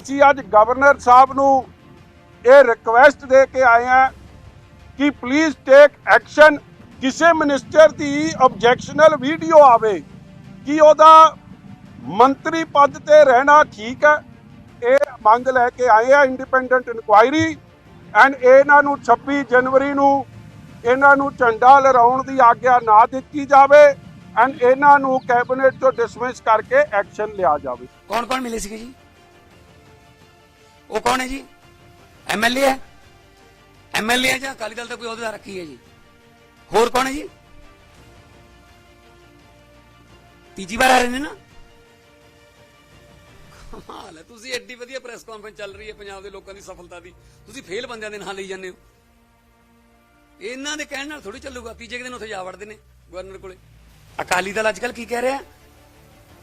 ਅਸੀਂ ਅੱਜ ਗਵਰਨਰ ਸਾਹਿਬ ਨੂੰ ਇਹ ਰਿਕਵੈਸਟ ਦੇ ਕੇ ਆਏ ਹਾਂ ਕਿ ਪਲੀਜ਼ ਟੇਕ ਐਕਸ਼ਨ ਕਿਸੇ ਮਿਨਿਸਟਰ ਦੀ ਆਬਜੈਕਸ਼ਨਲ ਵੀਡੀਓ ਆਵੇ, ਕਿ ਉਹਦਾ ਮੰਤਰੀ ਪਦ ਤੇ ਰਹਿਣਾ ਠੀਕ ਹੈ। ਇਹ ਮੰਗ ਲੈ ਕੇ ਆਏ ਆ ਇੰਡੀਪੈਂਡੈਂਟ ਇਨਕੁਆਇਰੀ ਐਂਡ ਇਹਨਾਂ ਨੂੰ 26 ਜਨਵਰੀ ਨੂੰ ਇਹਨਾਂ ਨੂੰ ਝੰਡਾ ਲਹਿਰਾਉਣ ਦੀ ਆਗਿਆ ਨਾ ਦਿੱਤੀ ਜਾਵੇ ਐਂਡ ਇਹਨਾਂ ਨੂੰ ਕੈਬਨਿਟ ਤੋਂ ਡਿਸਮਿਸ ਕਰਕੇ ਐਕਸ਼ਨ ਲਿਆ ਜਾਵੇ। ਕੌਣ ਕੌਣ ਮਿਲੇ ਸੀਗੇ ਜੀ? ਉਹ ਕੌਣ ਹੈ ਜੀ? ਐਮਐਲਏ ਹੈ? ਐਮਐਲਏ ਹੈ ਜਾਂ ਅਕਾਲੀ ਦਲ ਦਾ ਕੋਈ ਅਹੁਦਾ ਰੱਖੀ ਹੈ ਜੀ? ਹੋਰ ਕੌਣ ਹੈ ਜੀ? ਤੀਜੀ ਵਾਰ ਆ ਰਹੇ ਨੇ ਨਾ। ਕਮਾਲ ਹੈ, ਤੁਸੀਂ ਐਡੀ ਵਧੀਆ ਪ੍ਰੈਸ ਕਾਨਫਰੰਸ ਚੱਲ ਰਹੀ ਹੈ ਪੰਜਾਬ ਦੇ ਲੋਕਾਂ ਦੀ ਸਫਲਤਾ ਦੀ। ਤੁਸੀਂ ਫੇਲ ਬੰਦਿਆਂ ਦੇ ਨਾਂ ਲਈ ਜਾਂਦੇ ਹੋ। ਇਹਨਾਂ ਦੇ ਕਹਿਣ ਨਾਲ ਥੋੜੀ ਚੱਲੂਗਾ। ਤੀਜੇ ਕੁ ਦਿਨ ਉੱਥੇ ਜਾ ਵੜਦੇ ਨੇ ਗਵਰਨਰ ਕੋਲੇ। ਅਕਾਲੀ ਦਲ ਅੱਜਕੱਲ ਕੀ ਕਹਿ ਰਿਹਾ?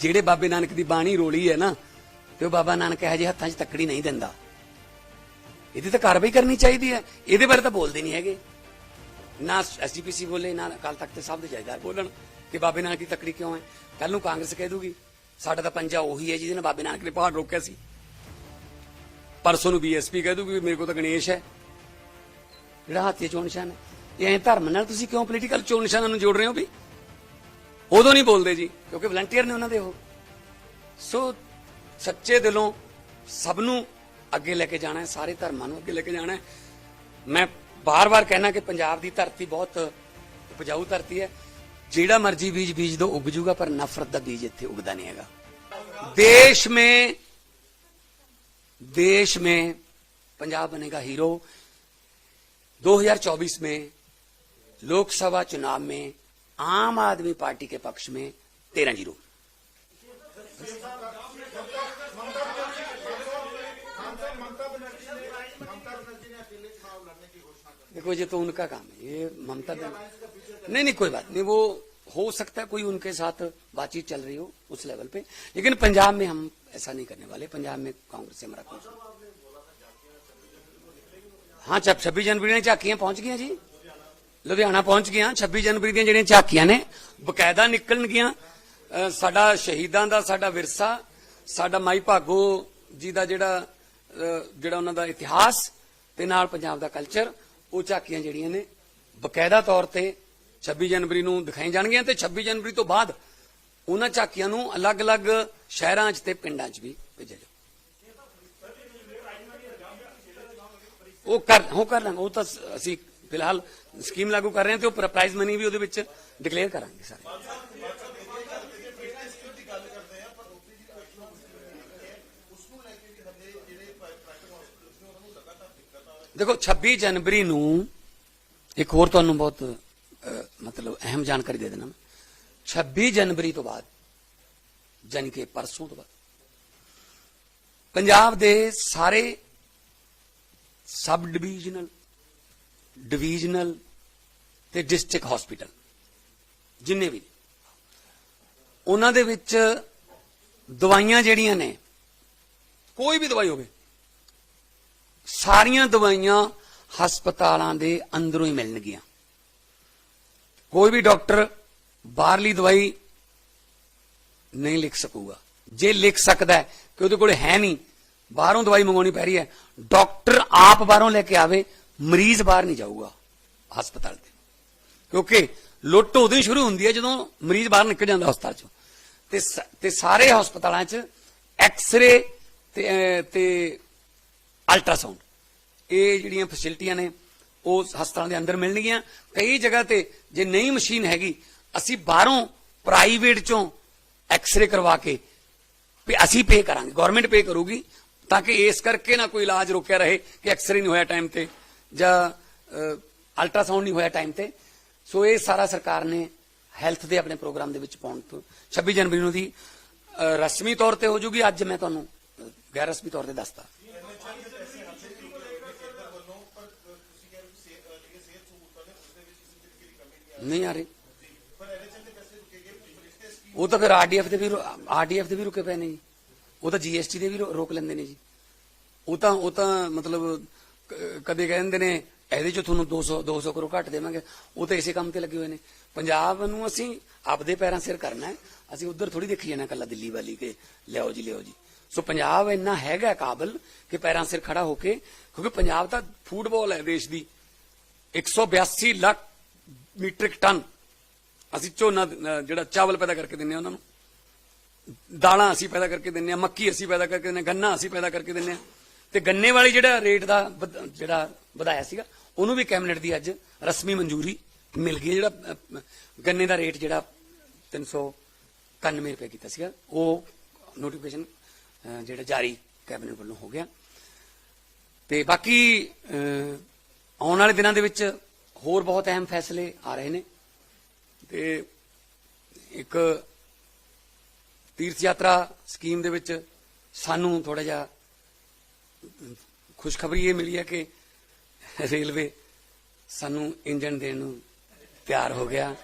ਜਿਹੜੇ ਬਾਬੇ ਨਾਨਕ ਦੀ ਬਾਣੀ ਰੋਲੀ ਹੈ ਨਾ, ਤੇ ਉਹ ਬਾਬਾ ਨਾਨਕ ਇਹੋ ਜਿਹੇ ਹੱਥਾਂ 'ਚ ਤੱਕੜੀ ਨਹੀਂ ਦਿੰਦਾ। ਇਹਦੀ ਤਾਂ ਕਾਰਵਾਈ ਕਰਨੀ ਚਾਹੀਦੀ ਹੈ। ਇਹਦੇ ਬਾਰੇ ਤਾਂ ਬੋਲਦੇ ਨਹੀਂ ਹੈਗੇ। ਨਾ ਐਸਜੀਪੀਸੀ ਬੋਲੇ, ਨਾ ਅਕਾਲ ਤਖਤ ਦੇ ਸਾਹਿਬ ਦੇ ਜਥੇਦਾਰ ਬੋਲਣ ਕਿ ਬਾਬੇ ਨਾਨਕ ਦੀ ਤੱਕੜੀ ਕਿਉਂ ਹੈ। ਕੱਲ ਨੂੰ ਕਾਂਗਰਸ ਕਹਿ ਦੂਗੀ, ਸਾਡਾ ਤਾਂ ਪੰਜਾ ਉਹੀ ਹੈ ਜਿਹਦੇ ਨਾਲ ਬਾਬੇ ਨਾਨਕ ਨੇ ਪਹਾੜ ਰੋਕਿਆ ਸੀ। ਪਰਸੋਂ ਨੂੰ ਬੀਐਸਪੀ ਕਹਿ ਦੂਗੀ ਵੀ ਮੇਰੇ ਕੋਲ ਤਾਂ ਗਣੇਸ਼ ਹੈ। ਜਿਹੜਾ ਹਾਥੀ ਚੋਣ ਨਿਸ਼ਾਨ ਹੈ। ਇਹ ਧਰਮ ਨਾਲ ਤੁਸੀਂ ਕਿਉਂ ਪੋਲੀਟੀਕਲ ਚੋਣ ਨਿਸ਼ਾਨਾਂ ਨੂੰ ਜੋੜ ਰਹੇ ਹੋ ਵੀ? ਉਦੋਂ ਨਹੀਂ ਬੋਲਦੇ ਜੀ ਕਿਉਂਕਿ ਵਲੰਟੀਅਰ ਨੇ ਉਹਨਾਂ ਦੇ ਉਹ ਸੋ ਸੱਚੇ ਦਿਲੋਂ ਸਭ ਨੂੰ ਅੱਗੇ ਲੈ ਕੇ ਜਾਣਾ ਹੈ ਸਾਰੇ ਧਰਮਾਂ ਨੂੰ ਅੱਗੇ ਲੈ ਕੇ ਜਾਣਾ ਹੈ ਮੈਂ ਬਾਰ-ਬਾਰ ਕਹਿਣਾ ਕਿ ਪੰਜਾਬ ਦੀ ਧਰਤੀ ਬਹੁਤ ਉਪਜਾਊ ਧਰਤੀ ਹੈ ਜਿਹੜਾ ਮਰਜੀ ਬੀਜ ਬੀਜ ਦੋ ਉਗ ਜੂਗਾ ਪਰ ਨਫ਼ਰਤ ਦਾ ਬੀਜ ਇੱਥੇ ਉਗਦਾ ਨਹੀਂ ਹੈਗਾ देश में देश में पंजाब बनेगा हीरो 2024 में लोकसभा चुनाव में आम आदमी पार्टी के पक्ष में तेरह ज़ीरो। देखो, ये तो उनका काम है। ये ममता बनर्जी नहीं नहीं, कोई बात नहीं। वो हो सकता है कोई उनके साथ बातचीत चल रही हो उस लेवल पे। लेकिन पंजाब में हम ऐसा नहीं करने वाले। पंजाब में कांग्रेस से हमारा कोई हाँ जब छब्बीस जनवरी ने झाकियाँ पहुँच गई जी? ਲੁਧਿਆਣਾ ਪਹੁੰਚ ਗਿਆ 26 ਜਨਵਰੀ ਦੀਆਂ ਜਿਹੜੀਆਂ ਝਾਕੀਆਂ ਨੇ, ਬਕਾਇਦਾ ਨਿਕਲਣਗੀਆਂ। ਸਾਡਾ ਸ਼ਹੀਦਾਂ ਦਾ, ਸਾਡਾ ਵਿਰਸਾ, ਸਾਡਾ ਮਾਈ ਭਾਗੋ ਜੀ ਦਾ ਜਿਹੜਾ, ਅਹ ਜਿਹੜਾ ਉਹਨਾਂ ਦਾ ਇਤਿਹਾਸ ਤੇ ਨਾਲ ਪੰਜਾਬ ਦਾ ਕਲਚਰ ਉਹ ਝਾਕੀਆਂ ਜਿਹੜੀਆਂ ਨੇ, ਬਕਾਇਦਾ ਤੌਰ ਤੇ 26 ਜਨਵਰੀ ਨੂੰ ਦਿਖਾਈ ਜਾਣਗੀਆਂ ਤੇ 26 ਜਨਵਰੀ ਤੋਂ ਬਾਅਦ ਉਹਨਾਂ ਝਾਕੀਆਂ ਨੂੰ ਅਲੱਗ-ਅਲੱਗ ਸ਼ਹਿਰਾਂ 'ਚ ਤੇ ਪਿੰਡਾਂ 'ਚ ਵੀ ਭੇਜਿਆ ਜਾਊ। ਉਹ ਕਰ ਹੋ ਕਰ ਲਾਂਗੇ, ਉਹ ਤਾਂ ਅਸੀਂ ਫਿਲਹਾਲ ਸਕੀਮ ਲਾਗੂ ਕਰ ਰਹੇ ਹਾਂ ਤੇ ਉਹ ਪ੍ਰਾਈਜ਼ ਮਨੀ ਵੀ ਉਹਦੇ ਵਿੱਚ ਡਿਕਲੇਅਰ ਕਰਾਂਗੇ ਸਾਰੇ। ਦੇਖੋ 26 ਜਨਵਰੀ ਨੂੰ ਇੱਕ ਹੋਰ ਤੁਹਾਨੂੰ ਬਹੁਤ ਮਤਲਬ ਅਹਿਮ ਜਾਣਕਾਰੀ ਦੇ ਦੇਣਾ ਮੈਂ। 26 ਜਨਵਰੀ ਤੋਂ ਬਾਅਦ, ਜਾਣੀ ਕਿ ਪਰਸੋਂ ਤੋਂ ਬਾਅਦ, ਪੰਜਾਬ ਦੇ ਸਾਰੇ ਸਬ ਡਿਵੀਜ਼ਨਲ ਡਿਵੀਜ਼ਨਲ ਤੇ ਡਿਸਟ੍ਰਿਕਟ ਹਸਪੀਟਲ, ਜਿੰਨੇ ਵੀ ਉਹਨਾਂ ਦੇ ਵਿੱਚ ਦਵਾਈਆਂ ਜਿਹੜੀਆਂ ਨੇ, ਕੋਈ ਵੀ ਦਵਾਈ ਹੋਵੇ, ਸਾਰੀਆਂ ਦਵਾਈਆਂ ਹਸਪਤਾਲਾਂ ਦੇ ਅੰਦਰੋਂ ਹੀ ਮਿਲਣਗੀਆਂ। ਕੋਈ ਵੀ ਡਾਕਟਰ ਬਾਹਰਲੀ ਦਵਾਈ ਨਹੀਂ ਲਿਖ ਸਕੂਗਾ। ਜੇ ਲਿਖ ਸਕਦਾ ਕਿ ਉਹਦੇ ਕੋਲ ਹੈ ਨਹੀਂ, ਬਾਹਰੋਂ ਦਵਾਈ ਮੰਗਵਾਉਣੀ ਪੈ ਰਹੀ ਹੈ, ਡਾਕਟਰ ਆਪ ਬਾਹਰੋਂ ਲੈ ਕੇ ਆਵੇ ਮਰੀਜ਼ ਬਾਹਰ ਨਹੀਂ ਜਾਊਗਾ ਹਸਪਤਾਲ 'ਤੇ। ਕਿਉਂਕਿ ਲੁੱਟ ਉਦੋਂ ਹੀ ਸ਼ੁਰੂ ਹੁੰਦੀ ਹੈ ਜਦੋਂ ਮਰੀਜ਼ ਬਾਹਰ ਨਿਕਲ ਜਾਂਦਾ ਹਸਪਤਾਲ ਚੋਂ। ਤੇ ਤੇ ਸਾਰੇ ਹਸਪਤਾਲਾਂ 'ਚ ਐਕਸ-ਰੇ ਤੇ ਤੇ ਅਲਟਰਾਸਾਊਂਡ। ਇਹ ਜਿਹੜੀਆਂ ਫੈਸਿਲਿਟੀਆਂ ਨੇ, ਉਹ ਹਸਪਤਾਲਾਂ ਦੇ ਅੰਦਰ ਮਿਲਣਗੀਆਂ। ਕਈ ਜਗ੍ਹਾ ਤੇ ਜੇ ਨਹੀਂ ਮਸ਼ੀਨ ਹੈਗੀ, ਅਸੀਂ ਬਾਹਰੋਂ ਪ੍ਰਾਈਵੇਟ ਚੋਂ ਐਕਸ-ਰੇ ਕਰਵਾ ਕੇ ਵੀ ਅਸੀਂ ਪੇ ਕਰਾਂਗੇ। ਗਵਰਨਮੈਂਟ ਪੇ ਕਰੂਗੀ ਤਾਂ ਕਿ ਇਸ ਕਰਕੇ ਨਾ ਕੋਈ ਇਲਾਜ ਰੁਕਿਆ ਰਹੇ ਕਿ ਐਕਸ-ਰੇ ਨਹੀਂ ਹੋਇਆ ਟਾਈਮ ਤੇ। ਜਾਂ ਅਲਟਰਾਸਾਊਂਡ ਨਹੀਂ ਹੋਇਆ ਟਾਈਮ ਤੇ। ਸੋ ਇਹ ਸਾਰਾ ਸਰਕਾਰ ਨੇ ਹੈਲਥ ਦੇ ਆਪਣੇ ਪ੍ਰੋਗਰਾਮ ਦੇ ਵਿੱਚ ਪਾਉਣ ਤੋਂ। 26 ਜਨਵਰੀ ਨੂੰ ਦੀ ਰਸਮੀ ਤੌਰ ਤੇ ਹੋ ਜੂਗੀ। ਅੱਜ ਮੈਂ ਤੁਹਾਨੂੰ ਗੈਰ ਰਸਮੀ ਤੌਰ ਤੇ ਦੱਸਦਾ। ਨਹੀਂ ਆ ਰਹੇ। ਉਹ ਤਾਂ ਫਿਰ ਆਰਡੀਐਫ ਦੇ ਵੀ ਆਰਡੀਐਫ ਦੇ ਵੀ ਰੁਕੇ ਪਏ ਨੇ ਜੀ। ਉਹ ਤਾਂ ਜੀਐਸਟੀ ਦੇ ਵੀ ਰੋਕ ਲੈਂਦੇ ਨੇ ਜੀ। ਉਹ ਤਾਂ ਉਹ ਤਾਂ ਮਤਲਬ ਕਦੇ ਕਹਿੰਦੇ ਨੇ, ਇਹਦੇ ਚੋਂ ਤੁਹਾਨੂੰ 200 200 ਕਰੋੜ ਘੱਟ ਦੇਵਾਂਗੇ। ਉਹ ਤਾਂ ਇਸੇ ਕੰਮ ਤੇ ਲੱਗੇ ਹੋਏ ਨੇ। ਪੰਜਾਬ ਨੂੰ ਅਸੀਂ ਆਪਦੇ ਪੈਰਾਂ ਸਿਰ ਕਰਨਾ ਹੈ। ਅਸੀਂ ਉਧਰ ਥੋੜੀ ਦੇਖੀ ਜਾਣਾ ਕੱਲਾ ਦਿੱਲੀ ਵਾਲੀ ਕੇ ਲਿਆਓ ਜੀ ਲਿਆਓ ਜੀ। ਸੋ ਪੰਜਾਬ ਇੰਨਾ ਹੈਗਾ ਕਾਬਲ ਕਿ ਪੈਰਾਂ ਸਿਰ ਖੜਾ ਹੋ ਕੇ, ਕਿਉਂਕਿ ਪੰਜਾਬ ਤਾਂ ਫੁੱਟਬਾਲ ਹੈ ਦੇਸ਼ ਦੀ। 182 ਲੱਖ ਮੀਟ੍ਰਿਕ ਟਨ ਅਸੀਂ ਝੋਨਾ ਜਿਹੜਾ ਚਾਵਲ ਪੈਦਾ ਕਰਕੇ ਦਿੰਨੇ ਆ ਉਹਨਾਂ ਨੂੰ। ਦਾਲਾਂ ਅਸੀਂ ਪੈਦਾ ਕਰਕੇ ਦਿੰਨੇ ਆ, ਮੱਕੀ ਅਸੀਂ ਪੈਦਾ ਕਰਕੇ ਦਿੰਨੇ ਆ, ਗੰਨਾ ਅਸੀਂ ਪੈਦਾ ਕਰਕੇ ਦਿੰਨੇ ਆ। ਤੇ ਗੰਨੇ ਵਾਲੀ ਜਿਹੜਾ ਰੇਟ ਦਾ ਵਧ- ਜਿਹੜਾ ਵਧਾਇਆ ਸੀਗਾ, ਉਹਨੂੰ ਵੀ ਕੈਬਨਿਟ ਦੀ ਅੱਜ ਰਸਮੀ ਮਨਜ਼ੂਰੀ ਮਿਲ ਗਈ ਜਿਹੜਾ ਗੰਨੇ ਦਾ ਰੇਟ ਜਿਹੜਾ 391 ਰੁਪਏ ਕੀਤਾ ਸੀਗਾ, ਉਹ ਨੋਟੀਫਿਕੇਸ਼ਨ ਜਿਹੜਾ ਜਾਰੀ ਕੈਬਨਿਟ ਵੱਲੋਂ ਹੋ ਗਿਆ। ਤੇ ਬਾਕੀ ਆਉਣ ਵਾਲੇ ਦਿਨਾਂ ਦੇ ਵਿੱਚ ਹੋਰ ਬਹੁਤ ਅਹਿਮ ਫੈਸਲੇ ਆ ਰਹੇ ਨੇ। ਤੇ ਇੱਕ ਤੀਰਥ ਯਾਤਰਾ ਸਕੀਮ ਦੇ ਵਿੱਚ ਸਾਨੂੰ ਥੋੜਾ ਜਿਹਾ ਖੁਸ਼ਖਬਰੀ ਇਹ ਮਿਲੀ ਹੈ ਕਿ ਰੇਲਵੇ ਸਾਨੂੰ ਇੰਜਨ ਦੇਣ ਨੂੰ ਤਿਆਰ ਹੋ ਗਿਆ।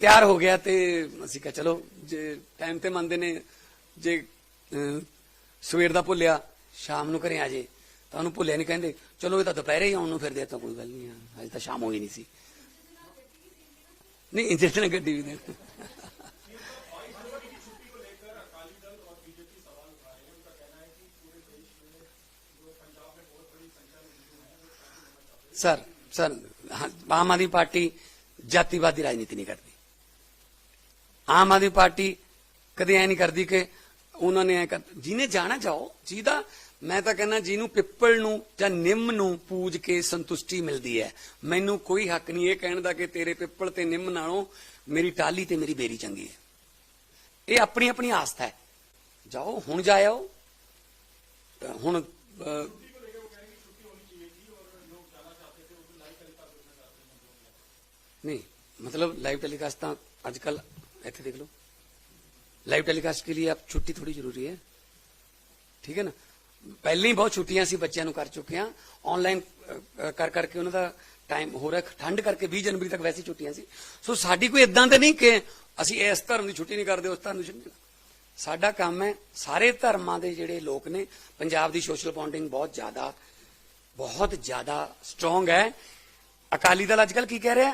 ਤਿਆਰ ਹੋ ਗਿਆ ਤੇ ਅਸੀਂ ਕਿਹਾ ਚਲੋ, ਜੇ ਟਾਈਮ ਤੇ ਮੰਨਦੇ ਨੇ, ਜੇ ਸਵੇਰ ਦਾ ਭੁੱਲਿਆ, ਸ਼ਾਮ ਨੂੰ ਘਰੇ ਆ ਜੇ, ਤਾਂ ਉਹਨੂੰ ਭੁੱਲਿਆ ਨਹੀਂ ਕਹਿੰਦੇ, ਚਲੋ ਇਹ ਤਾਂ ਦੁਪਹਿਰੇ ਹੀ ਆਉਣ ਨੂੰ ਫਿਰਦੇ ਤਾਂ ਕੋਈ ਗੱਲ ਨਹੀਂ ਆ ਅਜੇ ਤਾਂ ਸ਼ਾਮ ਹੋਈ ਨਹੀਂ ਸੀ। ਨਹੀਂ ਇੰਜਨ ਗੱਡੀ ਵੀ ਦੇਣ ਸਰ ਸਰ ਹਾਂ, ਆਮ ਆਦਮੀ ਪਾਰਟੀ ਜਾਤੀਵਾਦੀ ਰਾਜਨੀਤੀ ਨਹੀਂ ਕਰਦੀ। ਆਮ ਆਦਮੀ ਪਾਰਟੀ ਕਦੇ ਐ ਨਹੀਂ ਕਰਦੀ ਕਿ ਉਹਨਾਂ ਨੇ ਐ ਕਰ ਜਿਹਨੇ ਜਾਣਾ ਜਾਓ ਜਿਹਦਾ ਮੈਂ ਤਾਂ ਕਹਿੰਦਾ ਜਿਹਨੂੰ ਪਿੱਪਲ ਨੂੰ ਜਾਂ ਨਿੰਮ ਨੂੰ ਪੂਜ ਕੇ ਸੰਤੁਸ਼ਟੀ ਮਿਲਦੀ ਹੈ। ਮੈਨੂੰ ਕੋਈ ਹੱਕ ਨਹੀਂ ਇਹ ਕਹਿਣ ਦਾ ਕਿ ਤੇਰੇ ਪਿੱਪਲ ਤੇ ਨਿੰਮ ਨਾਲੋਂ ਮੇਰੀ ਟਾਲੀ ਤੇ ਮੇਰੀ ਬੇਰੀ ਚੰਗੀ ਹੈ। ਇਹ ਆਪਣੀ ਆਪਣੀ ਆਸਥਾ ਹੈ। ਜਾਓ ਹੁਣ ਜਾਇਓ। ਹੁਣ नहीं मतलब लाइव टेलीकास्ट ਤਾਂ आजकल ऐसे देख लो लाइव टेलीकास्ट के लिए अब छुट्टी थोड़ी जरूरी है ਠੀਕ ਹੈ ਨਾ ਪਹਿਲਾਂ ਹੀ ਬਹੁਤ ਛੁੱਟੀਆਂ ਸੀ ਬੱਚਿਆਂ ਨੂੰ ਕਰ ਚੁੱਕੇ ਆ ਆਨਲਾਈਨ ਕਰ ਕਰਕੇ ਉਹਨਾਂ ਦਾ ਟਾਈਮ ਹੋ ਰਿਹਾ ਠੰਡ ਕਰਕੇ 20 ਜਨਵਰੀ ਤੱਕ ਵੈਸੀ ਛੁੱਟੀਆਂ ਸੀ ਸੋ ਸਾਡੀ ਕੋਈ ਇਦਾਂ ਤੇ ਨਹੀਂ ਕਿ ਅਸੀਂ ਇਸ ਧਰਮ ਦੀ ਛੁੱਟੀ ਨਹੀਂ ਕਰਦੇ ਉਸ ਧਰਮ ਦੀ ਛੁੱਟੀ ਨਹੀਂ ਸਾਡਾ ਕੰਮ ਹੈ ਸਾਰੇ ਧਰਮਾਂ ਦੇ ਜਿਹੜੇ ਲੋਕ ਨੇ ਪੰਜਾਬ ਦੀ ਸੋਸ਼ਲ ਬੌਂਡਿੰਗ ਬਹੁਤ ਜ਼ਿਆਦਾ ਬਹੁਤ ਜ਼ਿਆਦਾ ਸਟਰੋਂਗ ਹੈ ਅਕਾਲੀ ਦਲ ਅੱਜਕੱਲ ਕੀ ਕਹਿ ਰਿਹਾ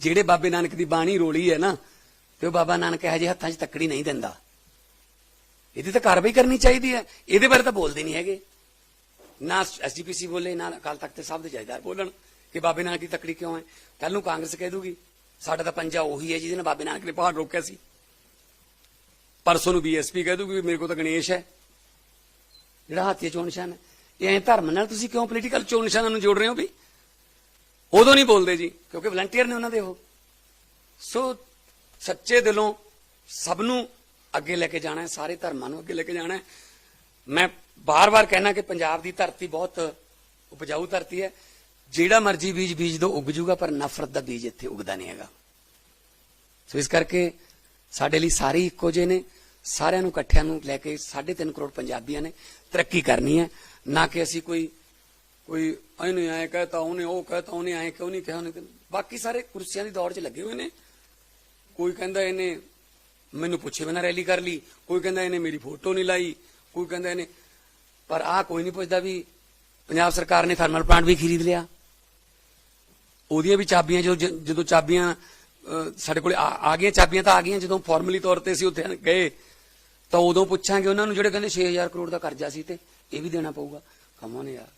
ਜਿਹੜੇ ਬਾਬੇ ਨਾਨਕ ਦੀ ਬਾਣੀ ਰੋਲੀ ਹੈ ਨਾ, ਤੇ ਉਹ ਬਾਬਾ ਨਾਨਕ ਇਹੋ ਜਿਹੇ ਹੱਥਾਂ 'ਚ ਤੱਕੜੀ ਨਹੀਂ ਦਿੰਦਾ। ਇਹਦੀ ਤਾਂ ਕਾਰਵਾਈ ਕਰਨੀ ਚਾਹੀਦੀ ਹੈ। ਇਹਦੇ ਬਾਰੇ ਤਾਂ ਬੋਲਦੇ ਨਹੀਂ ਹੈਗੇ। ਨਾ ਐਸਜੀਪੀਸੀ ਬੋਲੇ, ਨਾ ਅਕਾਲ ਤਖਤ ਸਾਹਿਬ ਦੇ ਜਥੇਦਾਰ ਬੋਲਣ ਕਿ ਬਾਬੇ ਨਾਨਕ ਦੀ ਤੱਕੜੀ ਕਿਉਂ ਹੈ। ਕੱਲ ਨੂੰ ਕਾਂਗਰਸ ਕਹਿ ਦੂਗੀ, ਸਾਡਾ ਤਾਂ ਪੰਜਾ ਉਹੀ ਹੈ ਜਿਹਦੇ ਨਾਲ ਬਾਬੇ ਨਾਨਕ ਨੇ ਪਹਾੜ ਰੋਕਿਆ ਸੀ। ਪਰਸੋਂ ਨੂੰ ਬੀਐਸਪੀ ਕਹਿ ਦੂਗੀ ਵੀ ਮੇਰੇ ਕੋਲ ਤਾਂ ਗਣੇਸ਼ ਹੈ। ਜਿਹੜਾ ਹਾਥੀ ਚੋਣ ਨਿਸ਼ਾਨ ਹੈ। ਇਹ ਐਂ ਧਰਮ ਨਾਲ ਤੁਸੀਂ ਕਿਉਂ ਪੋਲੀਟੀਕਲ ਚੋਣ ਨਿਸ਼ਾਨਾਂ ਨੂੰ ਜੋੜ ਰਹੇ ਹੋ ਵੀ? ਉਦੋਂ ਨਹੀਂ ਬੋਲਦੇ ਜੀ, ਕਿਉਂਕਿ ਵਲੰਟੀਅਰ ਨੇ ਉਹਨਾਂ ਦੇ ਉਹ। ਸੋ ਸੱਚੇ ਦਿਲੋਂ ਸਭ ਨੂੰ ਅੱਗੇ ਲੈ ਕੇ ਜਾਣਾ ਹੈ, ਸਾਰੇ ਧਰਮਾਂ ਨੂੰ ਅੱਗੇ ਲੈ ਕੇ ਜਾਣਾ ਹੈ। ਮੈਂ ਬਾਰ-ਬਾਰ ਕਹਿਣਾ ਕਿ ਪੰਜਾਬ ਦੀ ਧਰਤੀ ਬਹੁਤ ਉਪਜਾਊ ਧਰਤੀ ਹੈ। ਜਿਹੜਾ ਮਰਜ਼ੀ ਬੀਜ ਬੀਜ ਦੋ, ਉੱਗ ਜੂਗਾ, ਪਰ ਨਫ਼ਰਤ ਦਾ ਬੀਜ ਇੱਥੇ ਉੱਗਦਾ ਨਹੀਂ ਹੈਗਾ। ਸੋ ਇਸ ਕਰਕੇ ਸਾਡੇ ਲਈ ਸਾਰੇ ਇੱਕੋ ਜਿਹੇ ਨੇ। ਸਾਰਿਆਂ ਨੂੰ ਇਕੱਠਿਆਂ ਨੂੰ ਲੈ ਕੇ 3.5 ਕਰੋੜ ਪੰਜਾਬੀਆਂ ਨੇ ਤਰੱਕੀ ਕਰਨੀ ਹੈ। ਨਾ ਕਿ ਅਸੀਂ ਕੋਈ ਕੋਈ ਇਹਨੇ ਆਏ ਕਹਤਾ, ਉਹਨੇ ਉਹ ਕਹਤਾ, ਉਹਨੇ ਆਏ ਕਿਉਂ ਨਹੀਂ ਕਿਹਾ? ਉਹਨੇ ਬਾਕੀ ਸਾਰੇ ਕੁਰਸੀਆਂ ਦੀ ਦੌੜ 'ਚ ਲੱਗੇ ਹੋਏ ਨੇ। ਕੋਈ ਕਹਿੰਦਾ ਇਹਨੇ ਮੈਨੂੰ ਪੁੱਛੇ ਬਿਨਾਂ ਰੈਲੀ ਕਰ ਲਈ। ਕੋਈ ਕਹਿੰਦਾ ਇਹਨੇ ਮੇਰੀ ਫੋਟੋ ਨਹੀਂ ਲਾਈ। ਕੋਈ ਕਹਿੰਦਾ ਇਹਨੇ, ਪਰ ਆ ਕੋਈ ਨਹੀਂ ਪੁੱਛਦਾ ਵੀ ਪੰਜਾਬ ਸਰਕਾਰ ਨੇ ਥਰਮਲ ਪਲਾਂਟ ਵੀ ਖਰੀਦ ਲਿਆ। ਉਹਦੀਆਂ ਵੀ ਚਾਬੀਆਂ ਜਦੋਂ ਜਦੋਂ ਚਾਬੀਆਂ ਸਾਡੇ ਕੋਲ ਆ ਆ ਗਈਆਂ, ਚਾਬੀਆਂ ਤਾਂ ਆ ਗਈਆਂ। ਜਦੋਂ ਫਾਰਮਲੀ ਤੌਰ ਤੇ ਅਸੀਂ ਉੱਥੇ ਗਏ, ਤਾਂ ਉਦੋਂ ਪੁੱਛਾਂਗੇ ਉਹਨਾਂ ਨੂੰ, ਜਿਹੜੇ ਕਹਿੰਦੇ 6000 ਕਰੋੜ ਦਾ ਕਰਜ਼ਾ ਸੀ ਤੇ ਇਹ ਵੀ ਦੇਣਾ ਪਊਗਾ। ਕਮੋਨ ਯਾਰ।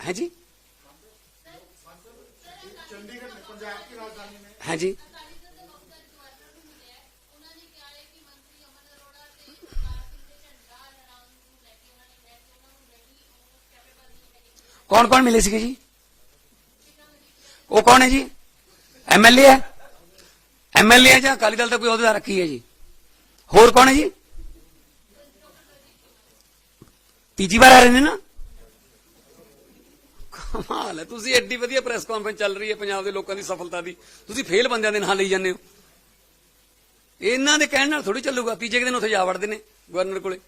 ਹੈ ਜੀ ਹੈ ਜੀ ਕੌਣ ਕੌਣ ਮਿਲੇ ਸੀਗੇ ਜੀ ਉਹ ਕੌਣ ਹੈ ਜੀ ਐਮਐਲਏ ਹੈ ਐਮਐਲਏ ਹੈ ਜਾਂ ਅਕਾਲੀ ਦਲ ਦਾ ਕੋਈ ਅਹੁਦਾ ਰੱਖੀ ਹੈ ਜੀ ਹੋਰ ਕੌਣ ਹੈ ਜੀ ਤੀਜੀ ਵਾਰ ਆ ਰਹੇ ਨੇ ਨਾ ਕਮਾਲ ਹੈ ਤੁਸੀਂ ਐਡੀ ਵਧੀਆ ਪ੍ਰੈਸ ਕਾਨਫਰੰਸ ਚੱਲ ਰਹੀ ਹੈ ਪੰਜਾਬ ਦੇ ਲੋਕਾਂ ਦੀ ਸਫਲਤਾ ਦੀ ਤੁਸੀਂ ਫੇਲ ਬੰਦਿਆਂ ਦੇ ਨਾਂ ਲਈ ਜਾਂਦੇ ਹੋ ਇਹਨਾਂ ਦੇ ਕਹਿਣ ਨਾਲ ਥੋੜੀ ਚੱਲੂਗਾ ਤੀਜੇ ਕੁ ਦਿਨ ਉੱਥੇ ਜਾ ਵੜਦੇ ਨੇ ਗਵਰਨਰ ਕੋਲੇ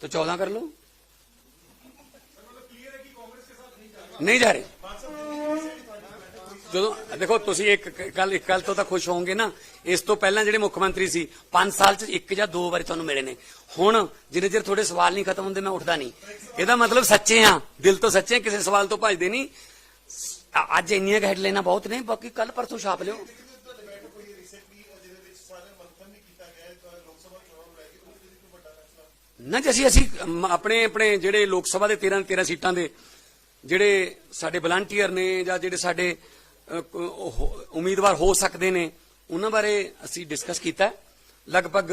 तो चौदह कर लो ਨਹੀਂ ਜਾ ਰਹੇ ਜਦੋਂ ਦੇਖੋ, ਤੁਸੀਂ ਇੱਕ ਕੱਲ ਇੱਕ ਕੱਲ ਤੋਂ ਤਾਂ ਖੁਸ਼ ਹੋਵੋਗੇ ਨਾ। ਇਸ ਤੋਂ ਪਹਿਲਾਂ ਜਿਹੜੇ ਮੁੱਖ ਮੰਤਰੀ ਸੀ 5 ਸਾਲ ਚ ਇੱਕ ਜਾਂ ਦੋ ਵਾਰੀ ਤੁਹਾਨੂੰ ਮਿਲੇ ਨੇ। ਹੁਣ ਜਿੰਨੇ ਚਿਰ ਤੁਹਾਡੇ ਸਵਾਲ ਨਹੀਂ ਖਤਮ ਹੁੰਦੇ, ਮੈਂ ਉੱਠਦਾ ਨਹੀਂ। ਇਹਦਾ ਮਤਲਬ ਸੱਚੇ ਆ। ਦਿਲ ਤੋਂ ਸੱਚੇ ਕਿਸੇ ਸਵਾਲ ਤੋਂ ਭੱਜਦੇ ਨਹੀਂ। ਅੱਜ ਇੰਨੀਆਂ ਹੈਡ ਲੈਣਾ ਬਹੁਤ ਨੇ, ਬਾਕੀ ਕੱਲ ਪਰਸੋਂ ਛਾਪ ਲਿਓ। ਨਾ ਜੀ, ਅਸੀਂ ਅਸੀਂ ਆਪਣੇ ਆਪਣੇ ਜਿਹੜੇ ਲੋਕ ਸਭਾ ਦੇ 13 13 ਸੀਟਾਂ ਦੇ ਜਿਹੜੇ ਸਾਡੇ ਵਲੰਟੀਅਰ ਨੇ ਜਾਂ ਜਿਹੜੇ ਸਾਡੇ ਉਮੀਦਵਾਰ ਹੋ ਸਕਦੇ ਨੇ। ਉਹਨਾਂ ਬਾਰੇ ਅਸੀਂ ਡਿਸਕਸ ਕੀਤਾ। ਲਗਭਗ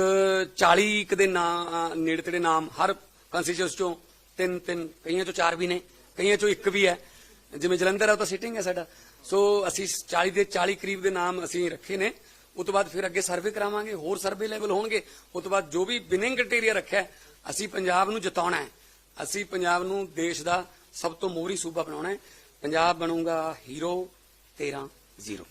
40 ਕੁ ਦੇ ਨਾਂ ਨੇੜੇ ਤੇੜੇ ਨਾਮ ਹਰ ਕੰਸਟੀਚੁਐਂਸ ਚੋਂ ਤਿੰਨ ਤਿੰਨ, ਕਈਆਂ ਚੋਂ ਚਾਰ ਵੀ ਨੇ, ਕਈਆਂ ਚੋਂ ਇੱਕ ਵੀ ਹੈ। ਜਿਵੇਂ ਜਲੰਧਰ ਆ, ਉਹ ਤਾਂ ਸਿਟਿੰਗ ਹੈ ਸਾਡਾ। ਸੋ ਅਸੀਂ 40 ਦੇ 40 ਕਰੀਬ ਦੇ ਨਾਮ ਅਸੀਂ ਰੱਖੇ ਨੇ। ਉਸ ਤੋਂ ਬਾਅਦ ਫਿਰ ਅੱਗੇ ਸਰਵੇ ਕਰਾਵਾਂਗੇ, ਹੋਰ ਸਰਵੇ ਲੈਵਲ ਹੋਣਗੇ। ਉਸ ਤੋਂ ਬਾਅਦ ਜੋ ਵੀ ਵਿਨਿੰਗ ਕ੍ਰਾਈਟੇਰੀਆ ਰੱਖਿਆ, ਅਸੀਂ ਪੰਜਾਬ ਨੂੰ ਜਿਤਾਉਣਾ ਹੈ। ਅਸੀਂ ਪੰਜਾਬ ਨੂੰ ਦੇਸ਼ ਦਾ ਸਭ ਤੋਂ ਮੋਹਰੀ ਸੂਬਾ ਬਣਾਉਣਾ ਹੈ। ਪੰਜਾਬ ਬਣੂਗਾ ਹੀਰੋ 13 ਜ਼ੀਰੋ।